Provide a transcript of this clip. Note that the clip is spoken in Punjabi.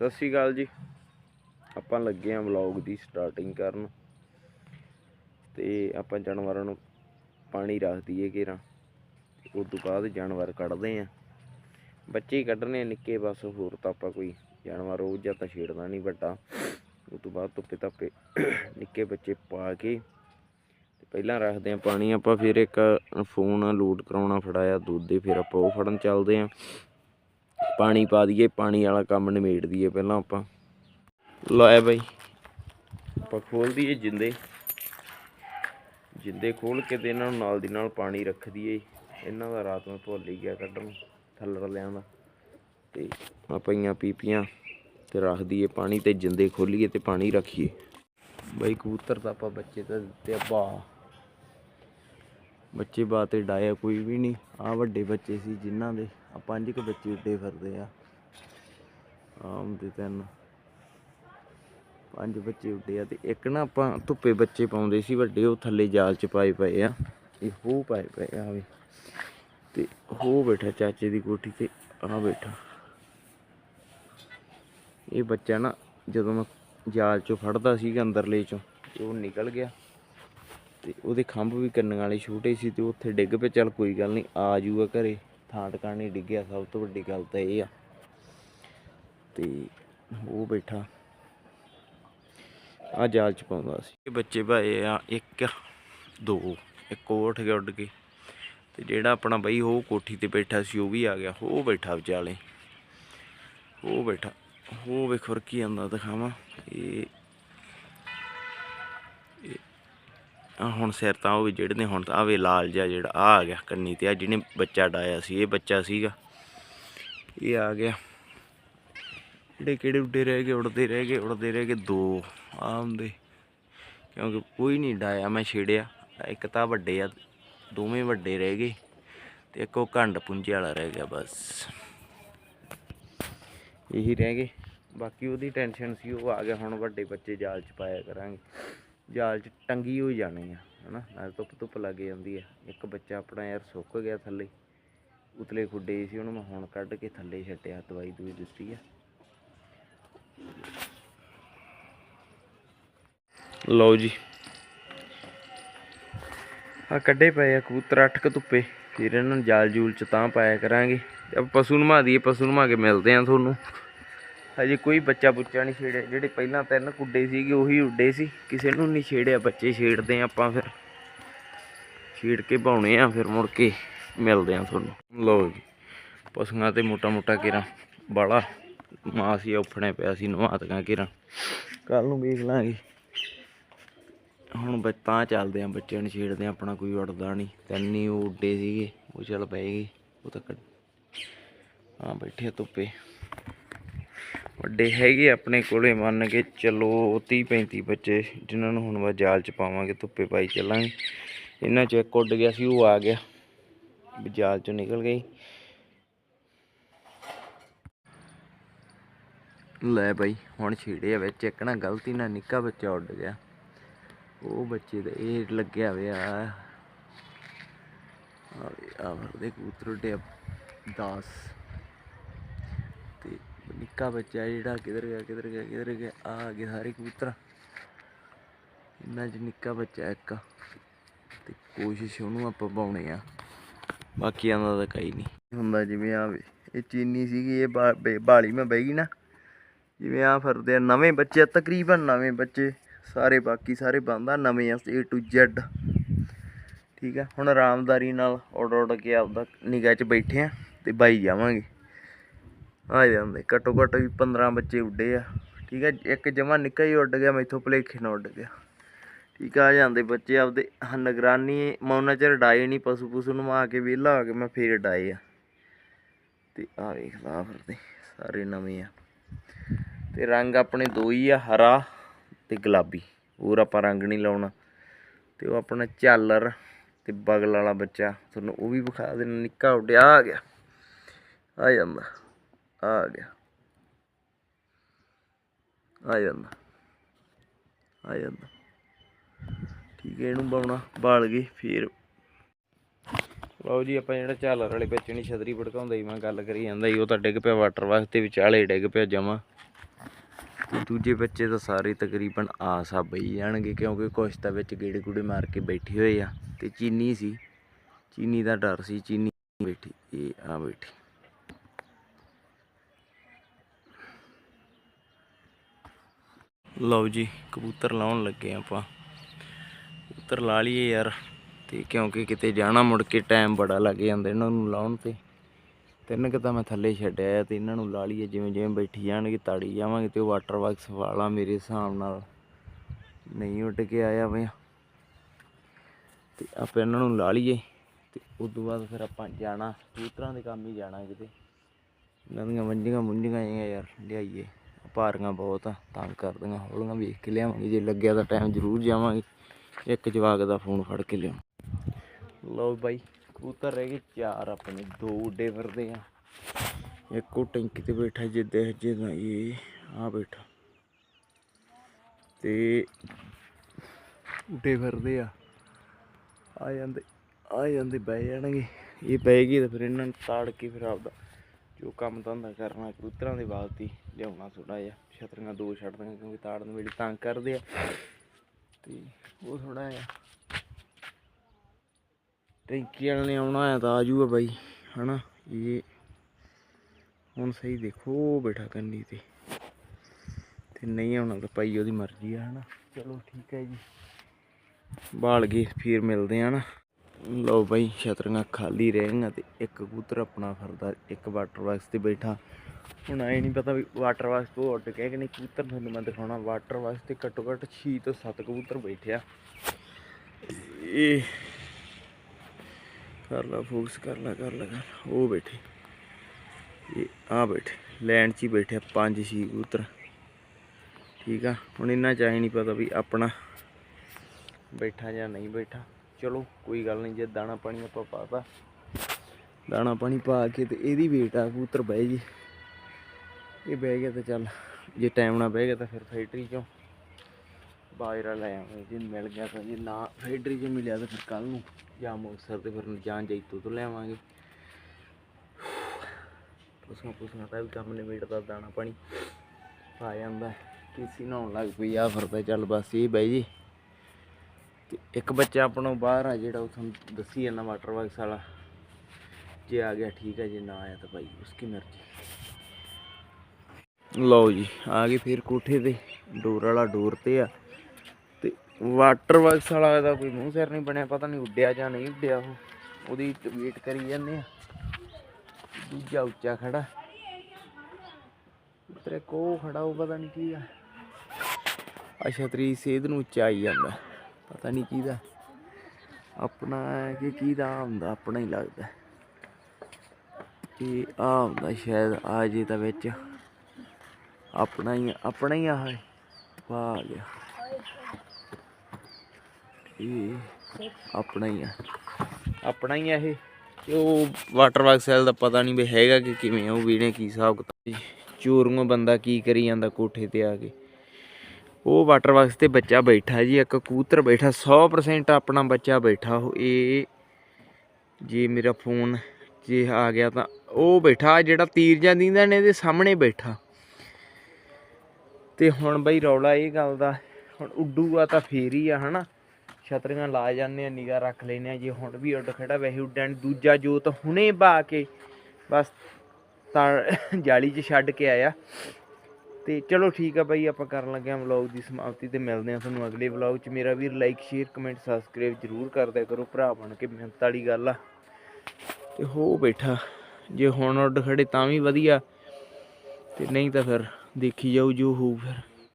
ਸਤਿ ਸ਼੍ਰੀ ਅਕਾਲ ਜੀ। ਆਪਾਂ ਲੱਗੇ ਆਂ ਵਲੌਗ ਦੀ ਸਟਾਰਟਿੰਗ ਕਰਨ। ਤੇ ਆਪਾਂ ਜਾਨਵਰਾਂ ਨੂੰ ਪਾਣੀ ਰੱਖ ਦਈਏ ਘੇਰਾ। ਉਸ ਤੋਂ ਬਾਅਦ ਜਾਨਵਰ ਕੱਢਦੇ ਆਂ ਬੱਚੇ ਹੀ ਕੱਢਣੇ ਨਿੱਕੇ ਬਸ, ਹੋਰ ਤਾਂ ਆਪਾਂ ਕੋਈ ਜਾਨਵਰ ਉਹ ਜਾਂ ਤਾਂ ਛੇੜਦਾ ਨਹੀਂ ਵੱਡਾ। ਉਸ ਤੋਂ ਬਾਅਦ ਧੁੱਪੇ ਧੱਪੇ ਨਿੱਕੇ ਬੱਚੇ ਪਾ ਕੇ ਤੇ ਪਹਿਲਾਂ ਰੱਖਦੇ ਆਂ ਪਾਣੀ। ਆਪਾਂ ਫਿਰ ਇੱਕ ਫੋਨ ਲੋਡ ਕਰਾਉਣਾ, ਫੜਾਇਆ, ਦੁੱਧ ਦੇ ਫਿਰ ਆਪਾਂ ਉਹ ਫੜਨ ਚੱਲਦੇ ਆਂ ਪਾਣੀ ਪਾ ਦਈਏ, ਪਾਣੀ ਵਾਲਾ ਕੰਮ ਨਿਮੇੜ ਦਈਏ ਪਹਿਲਾਂ ਆਪਾਂ। ਲਾਇਆ ਬਾਈ, ਆਪਾਂ ਖੋਲ ਦਈਏ ਜਿੰਦੇ। ਜਿੰਦੇ ਖੋਲ ਕੇ ਤੇ ਇਹਨਾਂ ਨੂੰ ਨਾਲ ਦੀ ਨਾਲ ਪਾਣੀ ਰੱਖ ਦਈਏ। ਇਹਨਾਂ ਦਾ ਰਾਤ ਨੂੰ ਭੁੱਲ ਹੀ ਗਿਆ ਕੱਢਣ ਥੱਲੜ ਲਿਆਂ ਦਾ। ਤੇ ਆ ਪਈਆਂ ਪੀਪੀਆਂ ਤੇ ਰੱਖ ਦਈਏ ਪਾਣੀ ਤੇ ਜਿੰਦੇ ਖੋਲੀਏ ਤੇ ਪਾਣੀ ਰੱਖੀਏ। ਬਾਈ ਕਬੂਤਰ ਤਾਂ ਆਪਾਂ ਬੱਚੇ ਤਾਂ ਦਿੱਤੇ ਆ ਬਾ ਬੱਚੇ ਬਾ ਡਾਇਆ ਕੋਈ ਵੀ ਨਹੀਂ। ਆ ਵੱਡੇ ਬੱਚੇ ਸੀ ਜਿਨ੍ਹਾਂ ਦੇ। ਆ ਪੰਜ ਕੁ ਬੱਚੇ ਉੱਡੇ ਫਿਰਦੇ ਆ। ਆਮ ਦੇ ਤਿੰਨ। ਪੰਜ ਬੱਚੇ ਉੱਡੇ ਆ ਤੇ ਇੱਕ ਨਾ ਆਪਾਂ ਧੁੱਪੇ ਬੱਚੇ ਪਾਉਂਦੇ ਸੀ ਵੱਡੇ, ਉਹ ਥੱਲੇ ਜਾਲ ਚ ਪਾਏ ਪਏ ਆ। ਇਹ ਹੋ ਪਾਏ ਪਏ ਆ ਵੀ। ਤੇ ਹੋ ਬੈਠਾ ਚਾਚੇ ਦੀ ਕੋਠੀ ਤੇ ਆ ਬੈਠਾ। ਇਹ ਬੱਚਾ ਨਾ ਜਦੋਂ ਮੈਂ ਜਾਲ ਚੋਂ ਫੜਦਾ ਸੀ ਅੰਦਰਲੇ ਚੋਂ ਉਹ ਨਿਕਲ ਗਿਆ। ਤੇ ਉਹਦੇ ਖੰਭ ਵੀ ਕੰਨਾਂ ਵਾਲੇ ਛੋਟੇ ਸੀ ਤੇ ਉੱਥੇ ਡਿੱਗ ਪਏ। ਚੱਲ ਕੋਈ ਗੱਲ ਨਹੀਂ, ਆ ਜੂਗਾ ਘਰੇ। ਥਾਂ ਟਿਕਾਣੇ ਡਿੱਗਿਆ, ਸਭ ਤੋਂ ਵੱਡੀ ਗੱਲ ਤਾਂ ਇਹ ਆ। ਤੇ ਉਹ ਬੈਠਾ। ਆ ਜਾਲ ਚ ਪਾਉਂਦਾ ਸੀ। ਇਹ ਬੱਚੇ ਭਾਏ ਆ, ਇੱਕ, ਦੋ, ਇੱਕ ਉਹ ਉੱਠ ਗਿਆ ਉੱਡ ਕੇ। ਤੇ ਜਿਹੜਾ ਆਪਣਾ ਬਈ ਉਹ ਕੋਠੀ ਤੇ ਬੈਠਾ ਸੀ, ਉਹ ਵੀ ਆ ਗਿਆ। ਉਹ ਬੈਠਾ ਵਿਚਾਲੇ। ਉਹ ਬੈਠਾ। ਉਹ ਵੇਖੋ ਕੀ ਜਾਂਦਾ ਦਿਖਾਵਾਂ। ਇਹ ਹੁਣ ਸਿਰ ਤਾਂ ਉਹ ਵੀ ਜਿਹੜੇ ਹੁਣ ਤਾਂ ਆਵੇ ਲਾਲ ਜਿਹਾ ਜਿਹੜਾ ਆ ਆ ਗਿਆ ਕੰਨੀ ਤੇ ਆ ਜਿਹਨੇ ਬੱਚਾ ਡਾਇਆ ਸੀ, ਇਹ ਬੱਚਾ ਸੀਗਾ। ਇਹ ਆ ਗਿਆ। ਜਿਹੜੇ ਕਿਹੜੇ ਉੱਡੇ ਰਹਿ ਗਏ ਉੜਦੇ ਰਹਿ ਗਏ ਉੜਦੇ ਰਹਿ ਗਏ ਦੋ। ਆਉਂਦੇ ਕਿਉਂਕਿ ਕੋਈ ਨਹੀਂ ਡਾਇਆ, ਮੈਂ ਛੇੜਿਆ। ਇੱਕ ਤਾਂ ਵੱਡੇ ਆ, ਦੋਵੇਂ ਵੱਡੇ ਰਹਿ ਗਏ ਤੇ ਇੱਕ ਉਹ ਘੰਡ ਪੁੰਜੇ ਵਾਲਾ ਰਹਿ ਗਿਆ ਬਸ। ਇਹੀ ਰਹਿ ਗਏ। ਬਾਕੀ ਉਹਦੀ ਟੈਨਸ਼ਨ ਸੀ, ਉਹ ਆ ਗਿਆ, ਹੁਣ ਵੱਡੇ ਬੱਚੇ ਜਾਲ ਚ ਪਾਇਆ ਕਰਾਂਗੇ। ਜਾਲ ਚ ਟੰਗੀ ਹੋਈ ਜਾਣੀ ਆ, ਹਨਾ? ਨਾਲ ਧੁੱਪ ਧੁੱਪ ਲੱਗ ਜਾਂਦੀ ਆ। ਇੱਕ ਬੱਚਾ ਆਪਣਾ ਯਾਰ ਸੁੱਕ ਗਿਆ ਥੱਲੇ। ਉਤਲੇ ਖੁੱਡੇ ਸੀ ਉਹਨੂੰ ਮੈਂ ਹੁਣ ਕੱਢ ਕੇ ਥੱਲੇ ਛੱਟਿਆ ਦਵਾਈ ਦੂਈ ਦਿੱਤੀ ਆ। ਲਓ ਜੀ। ਆ ਕੱਢੇ ਪਏ ਆ ਕਬੂਤਰ, ਅੱਠ ਕੁ ਧੁੱਪੇ। ਫਿਰ ਇਹਨਾਂ ਨੂੰ ਜਾਲ ਜੂਲ ਚ ਤਾਂ ਪਾਇਆ ਕਰਾਂਗੇ। ਤੇ ਆਪਾਂ ਪਸ਼ੂ ਨਮਾ ਦਈਏ, ਪਸ਼ੂ ਨਮਾ ਕੇ ਮਿਲਦੇ ਆ ਤੁਹਾਨੂੰ। ਹਜੇ ਕੋਈ ਬੱਚਾ ਬੁੱਚਾ ਨਹੀਂ ਛੇੜਿਆ। ਜਿਹੜੇ ਪਹਿਲਾਂ ਤਿੰਨ ਕੁੱਡੇ ਸੀਗੇ, ਉਹੀ ਉੱਡੇ ਸੀ। ਕਿਸੇ ਨੂੰ ਨਹੀਂ ਛੇੜਿਆ। ਬੱਚੇ ਛੇੜਦੇ ਆਪਾਂ ਫਿਰ। ਛੇੜ ਕੇ ਪਾਉਣੇ ਆ ਫਿਰ ਮੁੜ ਕੇ ਮਿਲਦੇ ਆ ਤੁਹਾਨੂੰ। ਲਓ ਜੀ, ਪਸ਼ੂਆਂ ਤੇ ਮੋਟਾ ਮੋਟਾ ਕਿਰਾਂ ਬਾਲਾ ਮਾਸ ਹੀ ਉਫਣੇ ਪਿਆ ਸੀ ਨਵਾਤਗਾ ਕਿਰਾਂ। ਕੱਲ ਨੂੰ ਵੇਖ ਲਾਂਗੇ। ਹੁਣ ਤਾਂ ਚੱਲਦੇ ਆ, ਬੱਚਿਆਂ ਨੂੰ ਛੇੜਦੇ ਆ। ਆਪਣਾ ਕੋਈ ਉੜਦਾ ਨਹੀਂ। ਤਿੰਨ ਹੀ ਉਹ ਉੱਡੇ ਸੀਗੇ। ਉਹ ਚੱਲ ਪਏ ਗਏ। ਉਹ ਤਾਂ ਹਾਂ, ਬੈਠੇ ਆ ਧੁੱਪੇ। ਵੱਡੇ ਹੈਗੇ ਆਪਣੇ ਕੋਲੇ, ਮੰਨ ਕੇ ਚਲੋ 30 35 ਬੱਚੇ, ਜਿਨ੍ਹਾਂ ਨੂੰ ਹੁਣ ਵਾ ਜਾਲ ਚ ਪਾਵਾਂਗੇ, ਧੁੱਪੇ ਪਾਈ ਚੱਲਾਂਗੇ। ਇਹਨਾਂ ਚ ਇੱਕ ਉੱਡ ਗਿਆ ਸੀ, ਉਹ ਆ ਗਿਆ। ਜਾਲ ਚੋਂ ਨਿਕਲ ਗਈ। ਲੈ ਬਾਈ, ਹੁਣ ਛੇੜਿਆ ਵਿੱਚ ਇੱਕ ਨਾ, ਗਲਤੀ ਨਾਲ ਨਿੱਕਾ ਬੱਚਾ ਉੱਡ ਗਿਆ। ਉਹ ਬੱਚੇ ਦਾ ਇਹ ਲੱਗਿਆ ਹੋਇਆ ਆ। ਆ ਵਰਦੇ ਕਬੂਤਰ ਉੱਡੇ 10 ਨਿੱਕਾ ਬੱਚਾ ਜਿਹੜਾ ਕਿਧਰ ਗਿਆ ਕਿਧਰ ਗਿਆ ਕਿਧਰ ਗਿਆ, ਆ ਆ ਗਏ ਸਾਰੇ ਕਬੂਤਰ ਇਹਨਾਂ 'ਚ ਨਿੱਕਾ ਬੱਚਾ ਇੱਕ। ਤੇ ਕੋਸ਼ਿਸ਼ ਉਹਨੂੰ ਆਪਾਂ ਪਾਉਣੇ ਆ। ਬਾਕੀਆਂ ਦਾ ਤਾਂ ਕਈ ਨਹੀਂ। ਹੁੰਦਾ ਜਿਵੇਂ ਆ ਇਹ ਚੀਨੀ ਸੀਗੀ, ਇਹ ਬਾ- ਬਾਲੀ ਮੈਂ ਬਹਿ ਗਈ ਨਾ। ਜਿਵੇਂ ਆ ਫਿਰਦੇ ਆ, ਨਵੇਂ ਬੱਚੇ ਤਕਰੀਬਨ ਨਵੇਂ ਬੱਚੇ। ਸਾਰੇ ਬਾਕੀ ਸਾਰੇ ਬੰਦਾ ਨਵੇਂ ਆ, A to Z ਠੀਕ ਆ, ਹੁਣ ਆਰਾਮਦਾਰੀ ਨਾਲ ਉੱਡ ਉੱਡ ਕੇ ਆਪਦਾ ਨਿਗਾਹ 'ਚ ਬੈਠੇ ਆ ਤੇ ਬਾਈ ਜਾਵਾਂਗੇ। ਆ ਜਾਂਦੇ। ਘੱਟੋ ਘੱਟ ਵੀ 15 ਬੱਚੇ ਉੱਡੇ ਆ। ਠੀਕ ਆ, ਇੱਕ ਜਮਾ ਨਿੱਕਾ ਹੀ ਉੱਡ ਗਿਆ, ਮੈਥੋਂ ਭੁਲੇਖੇ ਨਾਲ ਉੱਡ ਗਿਆ। ਠੀਕ ਆ ਜਾਂਦੇ ਬੱਚੇ ਆਪਦੇ। ਨਿਗਰਾਨੀ, ਮੈਂ ਉਹਨਾਂ ਚਿਰ ਡਾਏ ਨਹੀਂ ਪਸ਼ੂ ਪਸ਼ੂ ਨਵਾ ਕੇ ਵਿਹਲਾ ਆ ਕੇ ਮੈਂ ਫੇਰ ਡਾਏ ਆ। ਤੇ ਆ ਵੇਖ ਲਾ ਫਿਰਦੇ ਸਾਰੇ ਨਵੇਂ ਆ। ਤੇ ਰੰਗ ਆਪਣੇ ਦੋ ਹੀ ਆ, ਹਰਾ ਤੇ ਗੁਲਾਬੀ। ਹੋਰ ਆਪਾਂ ਰੰਗ ਨਹੀਂ ਲਾਉਣਾ। ਤੇ ਉਹ ਆਪਣਾ ਝਾਲਰ ਤੇ ਬਗਲ ਵਾਲਾ ਬੱਚਾ। ਤੁਹਾਨੂੰ ਉਹ ਵੀ ਵਿਖਾ ਦੇਣਾ, ਨਿੱਕਾ ਉੱਡਿਆ ਆ ਗਿਆ। ਆ ਜਾਂਦਾ। ਆ ਗਿਆ ਆ ਜਾਂਦਾ ਆ ਜਾਂਦਾ ਠੀਕ ਹੈ ਇਹਨੂੰ ਬਾਉਣਾ ਬਾਲ ਗਏ ਫੇਰ ਲਓ ਜੀ, ਆਪਾਂ ਜਿਹੜਾ ਝਾਲਰ ਵਾਲੇ ਬੱਚੇ ਨਹੀਂ ਛਤਰੀ ਭੜਕਾਉਂਦਾ ਹੀ ਮੈਂ ਗੱਲ ਕਰੀ ਜਾਂਦਾ ਸੀ ਉਹ ਤਾਂ ਡਿੱਗ ਪਿਆ ਵਾਟਰ ਵਾਸਤੇ, ਵਿਚਾਲੇ ਡਿੱਗ ਪਿਆ ਜਮਾ। ਦੂਜੇ ਬੱਚੇ ਤਾਂ ਸਾਰੇ ਤਕਰੀਬਨ ਆਸ ਆ ਬਈ ਜਾਣਗੇ, ਕਿਉਂਕਿ ਕੁਛ ਤਾਂ ਵਿੱਚ ਗੇੜੇ ਗੂੜੇ ਮਾਰ ਕੇ ਬੈਠੇ ਹੋਏ ਆ, ਤੇ ਚੀਨੀ ਸੀ। ਚੀਨੀ ਦਾ ਡਰ ਸੀ, ਚੀਨੀ ਬੈਠੀ, ਇਹ ਆ ਬੈਠੀ। ਲਓ ਜੀ, ਕਬੂਤਰ ਲਾਉਣ ਲੱਗੇ ਆਪਾਂ। ਕਬੂਤਰ ਲਾ ਲਈਏ ਯਾਰ, ਤੇ ਕਿਉਂਕਿ ਕਿਤੇ ਜਾਣਾ ਮੁੜ ਕੇ ਟਾਈਮ ਬੜਾ ਲੱਗ ਜਾਂਦਾ ਇਹਨਾਂ ਨੂੰ ਲਾਉਣ ਤੇ। ਤਿੰਨ ਕੁ ਤਾਂ ਮੈਂ ਥੱਲੇ ਛੱਡਿਆ ਆ ਤੇ ਇਹਨਾਂ ਨੂੰ ਲਾ ਲਈਏ, ਜਿਵੇਂ ਜਿਵੇਂ ਬੈਠੀ ਜਾਣਗੇ ਤਾੜੀ ਜਾਵਾਂਗੇ ਤੇ ਉਹ ਵਾਟਰ ਬਾਕਸ ਵਾਲਾ ਮੇਰੇ ਹਿਸਾਬ ਨਾਲ ਨਹੀਂ ਉੱਡ ਕੇ ਆਇਆ ਵੇ ਤੇ ਆਪਾਂ ਇਹਨਾਂ ਨੂੰ ਲਾ ਲਈਏ ਤੇ ਉਸ ਤੋਂ ਬਾਅਦ ਫਿਰ ਆਪਾਂ ਜਾਣਾ, ਕਬੂਤਰਾਂ ਦੇ ਕੰਮ ਹੀ ਜਾਣਾ ਕਿਤੇ। ਇਹਨਾਂ ਦੀਆਂ ਮੰਜੀਆਂ ਮੁੰਜੀਆਂ ਜਿਹੀਆਂ ਯਾਰ, ਲਿਆਈਏ। ਭਾਰੀਆਂ ਬਹੁਤ ਆ, ਤੰਗ ਕਰਦੀਆਂ, ਹੌਲੀਆਂ ਵੇਖ ਕੇ ਲਿਆਵਾਂਗੇ, ਜੇ ਲੱਗਿਆ ਤਾਂ ਟਾਈਮ ਜ਼ਰੂਰ ਜਾਵਾਂਗੇ। ਇੱਕ ਜਵਾਕ ਦਾ ਫੋਨ ਫੜ ਕੇ ਲਿਆਉਂ। ਲਓ ਬਾਈ, ਕਬੂਤਰ ਰਹਿ ਗਏ ਚਾਰ, ਆਪਣੇ ਦੋ ਉੱਡੇ ਫਿਰਦੇ ਆ। ਇੱਕ ਉਹ ਟੈਂਕੀ ਤੇ ਬੈਠਾ ਜਿੱਦੇ ਜਿਹਦਾ ਇਹ ਆ ਬੈਠਾ। ਤੇ ਉੱਡੇ ਫਿਰਦੇ ਆ। ਆ ਜਾਂਦੇ ਆ ਜਾਂਦੇ ਬਹਿ ਜਾਣਗੇ। ਇਹ ਬਹਿ ਗਏ ਤਾਂ ਫਿਰ ਇਹਨਾਂ ਨੂੰ ਤਾੜ ਕੇ ਫਿਰ ਆਪਦਾ ਜੋ ਕੰਮ ਧੰਦਾ ਕਰਨਾ ਕਬੂਤਰਾਂ ਦੇ ਬਾਅਦ ਹੀ ਲਿਆਉਣਾ ਥੋੜਾ ਜਿਹਾ, ਛਤਰੀਆਂ ਦੋ ਛੱਡ ਦਾਂਗੇ ਕਿਉਂਕਿ ਤਾੜਨ ਵੇਲੇ ਤੰਗ ਕਰਦੇ ਆ। ਤੇ ਉਹ ਥੋੜਾ ਜਿਹਾ ਟੈਂਕੀ ਵਾਲੇ ਨੇ ਆਉਣਾ ਆ ਤਾਂ ਆਜੂਗਾ ਬਾਈ, ਹਨਾ? ਇਹ ਹੁਣ ਸਹੀ ਦੇਖੋ ਬੈਠਾ ਕੰਨੀ ਤੇ। ਤੇ ਨਹੀਂ ਆਉਣਾ ਤਾਂ ਭਾਈ ਉਹਦੀ ਮਰਜ਼ੀ ਆ, ਹਨਾ? ਚਲੋ ਠੀਕ ਹੈ ਜੀ। ਬਾਲ ਗਏ, ਫਿਰ ਮਿਲਦੇ ਆ ਨਾ ਲਓ ਬਾਈ, ਛਤਰੀਆਂ ਖਾਲੀ ਰਹਿਣਗੀਆਂ ਗਈਆਂ ਤੇ ਇੱਕ ਕਬੂਤਰ ਆਪਣਾ ਫਿਰਦਾ, ਇੱਕ ਵਾਟਰ ਬਾਕਸ ਤੇ ਬੈਠਾ। ਹੁਣ ਐ ਨਹੀਂ ਪਤਾ ਵੀ ਵਾਟਰ ਬਾਕਸ ਤੋਂ ਉੱਡ ਕੇ ਕਿ ਨਹੀਂ, ਕਬੂਤਰ ਤੁਹਾਨੂੰ ਮੈਂ ਦਿਖਾਉਣਾ। ਵਾਟਰ ਬਾਕਸ ਤੇ ਘੱਟੋ ਘੱਟ 6 ਤੋਂ 7 ਕਬੂਤਰ ਬੈਠਿਆ ਇਹ ਕਰ ਲਾ ਫੋਕਸ ਕਰ ਲਾ ਕਰ ਲਾ, ਕਰ ਉਹ ਬੈਠੇ। ਇਹ ਆ ਬੈਠੇ। ਲੈਂਡ 'ਚ ਹੀ ਬੈਠਿਆ ਆ ਪੰਜ ਛੇ ਕਬੂਤਰ। ਠੀਕ ਆ? ਹੁਣ ਇੰਨਾ ਚਾਹੀ ਨਹੀਂ ਪਤਾ ਵੀ ਆਪਣਾ ਬੈਠਾ ਜਾਂ ਨਹੀਂ ਬੈਠਾ। ਚਲੋ, ਕੋਈ ਗੱਲ ਨਹੀਂ, ਜੇ ਦਾਣਾ ਪਾਣੀ ਆਪਾਂ ਪਾਤਾ ਦਾਣਾ ਪਾਣੀ ਪਾ ਕੇ ਤੇ ਇਹਦੀ ਵੇਟ ਆ ਕਬੂਤਰ ਬਹਿ ਜੀ ਇਹ ਬਹਿ ਗਿਆ ਤਾਂ ਚੱਲ, ਜੇ ਟਾਈਮ ਨਾਲ ਬਹਿ ਗਿਆ ਤਾਂ ਫਿਰ ਫੈਕਟਰੀ ਚੋਂ ਬਾਜਰਾ ਲੈ ਆਵਾਂਗੇ। ਜੇ ਮਿਲ ਗਿਆ ਤਾਂ, ਜੇ ਨਾ ਫੈਕਟਰੀ ਚੋਂ ਮਿਲਿਆ ਤਾਂ ਫਿਰ ਕੱਲ ਨੂੰ ਜਾਂ ਮੁਕਤਸਰ ਤੇ ਫਿਰ ਜਾਂ ਜੈਤੋ ਤੋਂ ਲੈ ਆਵਾਂਗੇ। ਪਸ਼ੂਆਂ ਪੁੱਛਣਾ ਤਾਂ ਵੀ ਕੰਮ ਨਿਬੇੜਦਾ ਦਾਣਾ ਪਾਣੀ। ਪਾ ਜਾਂਦਾ, ਕਿਸੇ ਨਹਾਉਣ ਲੱਗ ਪਈ ਆ ਫਿਰਦਾ ਚੱਲ ਬਸ ਇਹ ਬਾਈ ਜੀ ਤੇ ਇੱਕ ਬੱਚਾ ਆਪਣਾ ਬਾਹਰ ਆ ਜਿਹੜਾ ਉਹ ਤੁਹਾਨੂੰ ਦੱਸੀ ਜਾਂਦਾ ਵਾਟਰ ਬਾਕਸ ਵਾਲਾ। ਜੇ ਆ ਗਿਆ ਠੀਕ ਹੈ ਜੇ ਨਾ ਆਇਆ ਤਾਂ ਭਾਈ ਉਸकी ਮਰਜ਼ੀ। ਲਓ ਜੀ, ਆ ਗਏ ਫਿਰ ਕੋਠੇ ਤੇ। ਡੋਰ ਵਾਲਾ ਡੋਰ ਤੇ ਆ। ਤੇ ਵਾਟਰ ਬਾਕਸ ਵਾਲਾ ਦਾ ਕੋਈ ਮੂੰਹ ਸਿਰ ਨਹੀਂ ਬਣਿਆ, ਪਤਾ ਨਹੀਂ ਉੱਡਿਆ ਜਾਂ ਨਹੀਂ ਉੱਡਿਆ ਉਹ। ਉਹਦੀ ਵੇਟ ਕਰੀ ਜਾਂਦੇ ਆ। ਦੂਜਾ ਉੱਚਾ ਖੜਾ। ਤੇਰੇ ਕੋ ਖੜਾ ਉਹ ਪਤਾ ਨਹੀਂ ਕੀ ਆ। ਆ ਛਤਰੀ ਸੇਧ ਨੂੰ ਉੱਚਾ ਆਈ ਜਾਂਦਾ। ਪਤਾ ਨਹੀਂ ਕਿਹਦਾ। ਆਪਣਾ ਹੈ ਕਿ ਕਿਹਦਾ ਹੁੰਦਾ, ਆਪਣਾ ਹੀ ਲੱਗਦਾ। ਇਹ ਆ ਹੁੰਦਾ ਸ਼ਾਇਦ ਆ ਜੇ ਤਾਂ ਵਿੱਚ ਆਪਣਾ ਹੀ ਆਪਣਾ ਹੀ ਆ ਵਾਹ ਆ। ਗਿਆ ਇਹ ਆਪਣਾ ਹੀ ਆ। ਆਪਣਾ ਹੀ ਆ ਇਹ। ਉਹ ਵਾਟਰ ਵਰਕ ਸੈਲ ਦਾ ਪਤਾ ਨਹੀਂ ਵੀ ਹੈਗਾ ਕਿ ਕਿਵੇਂ ਉਹ ਵੀਣੇ ਕੀ ਹਿਸਾਬ ਕਿਤਾਬ ਚੋਰੂਆਂ ਬੰਦਾ ਕੀ ਕਰੀ ਜਾਂਦਾ ਕੋਠੇ ਤੇ ਆ ਕੇ। ਉਹ ਵਾਟਰ ਬਾਕਸ ਤੇ ਬੱਚਾ ਬੈਠਾ ਜੀ, ਇੱਕ ਕਬੂਤਰ ਬੈਠਾ 100% ਆਪਣਾ ਬੱਚਾ ਬੈਠਾ ਉਹ, ਇਹ ਜੇ ਮੇਰਾ ਫੋਨ ਜੇ ਆ ਗਿਆ ਤਾਂ ਉਹ ਬੈਠਾ ਜਿਹੜਾ ਤੀਰ ਜਾਂਦੀਆਂ ਨੇ ਇਹਦੇ ਸਾਹਮਣੇ ਬੈਠਾ। ਤੇ ਹੁਣ ਬਈ ਰੌਲਾ ਇਹ ਗੱਲ ਦਾ, ਹੁਣ ਉੱਡੂਗਾ ਤਾਂ ਫੇਰ ਹੀ ਆ, ਹਨਾ? ਛਤਰੀਆਂ ਲਾ ਜਾਂਦੇ ਆ ਨਿਗਾ ਰੱਖ ਲੈਨੇ ਆ, ਜੇ ਹੁਣ ਵੀ ਉੱਡ ਖੜਾ, ਵੈਸੇ ਉੱਡਣ ਦੂਜਾ ਜੋਤ ਹੁਣੇ ਬਾ ਕੇ ਬਸ ਤਾਂ ਜਾਲੀ 'ਚ ਛੱਡ ਕੇ ਆਇਆ। ਤੇ ਚਲੋ ਠੀਕ ਆ ਬਾਈ, ਆਪਾਂ ਕਰਨ ਲੱਗੇ ਆ ਵਲੌਗ ਦੀ ਸਮਾਪਤੀ ਤੇ ਮਿਲਦੇ ਆ ਤੁਹਾਨੂੰ ਅਗਲੇ ਵਲੌਗ 'ਚ। ਮੇਰਾ ਵੀਰ ਲਾਈਕ ਸ਼ੇਅਰ ਕਮੈਂਟ ਸਬਸਕ੍ਰਾਈਬ ਜਰੂਰ ਕਰ ਦਿਆ ਕਰੋ ਭਰਾ ਬਣ ਕੇ ਮਿਹਨਤ ਵਾਲੀ ਗੱਲ ਆ। ਤੇ ਹੋ ਬੈਠਾ, ਜੇ ਹੁਣ ਉੱਡ ਖੜੇ ਤਾਂ ਵੀ ਵਧੀਆ। ਤੇ ਨਹੀਂ ਤਾਂ ਫਿਰ ਦੇਖੀ ਜਾਊ ਜੋ ਹੋਊ ਫਿਰ।